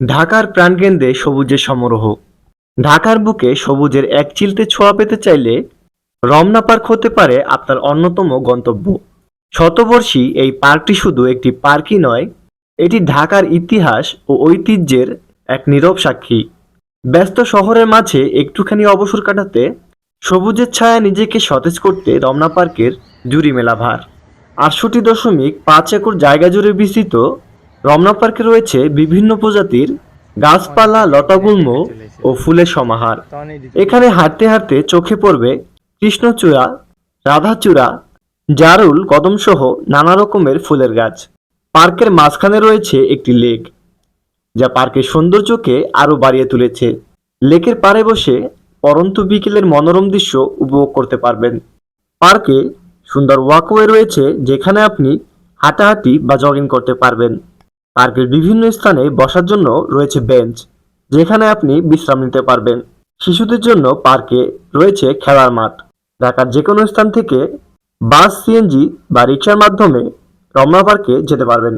ঢাকার প্রাণকেন্দ্রে সবুজের সমারোহ। ঢাকার বুকে সবুজের এক চিলতে ছোঁয়া পেতে চাইলে রমনা পার্ক হতে পারে আপনার অন্যতম গন্তব্য। শতবর্ষী এই পার্কটি শুধু একটি পার্কই নয়, এটি ঢাকার ইতিহাস ও ঐতিহ্যের এক নীরব সাক্ষী। ব্যস্ত শহরের মাঝে একটুখানি অবসর কাটাতে সবুজের ছায়া নিজেকে সতেজ করতে রমনা পার্কের জুরি মেলা ভার আটষট্টি দশমিক পাঁচ একর জায়গা জুড়ে বিস্তৃত রমনা পার্কে রয়েছে বিভিন্ন প্রজাতির গাছপালা, লতাগুল্ম ও ফুলের সমাহার। এখানে হাঁটতে হাঁটতে চোখে পড়বে কৃষ্ণচূড়া, রাধাচূড়া, জারুল, কদমসহ নানা রকমের ফুলের গাছ। পার্কের মাঝখানে রয়েছে একটি লেক, যা পার্কের সৌন্দর্যকে আরও বাড়িয়ে তুলেছে। লেকের পাড়ে বসে পরন্ত বিকেলের মনোরম দৃশ্য উপভোগ করতে পারবেন। পার্কে সুন্দর ওয়াকওয়ে রয়েছে, যেখানে আপনি হাঁটাহাঁটি বা জগিং করতে পারবেন। পার্কের বিভিন্ন স্থানে বসার জন্য রয়েছে বেঞ্চ, যেখানে আপনি বিশ্রাম নিতে পারবেন। শিশুদের জন্য পার্কে রয়েছে খেলার মাঠ। ঢাকার যে কোনো স্থান থেকে বাস, সিএনজি বা রিক্সার মাধ্যমে রমনা পার্কে যেতে পারবেন।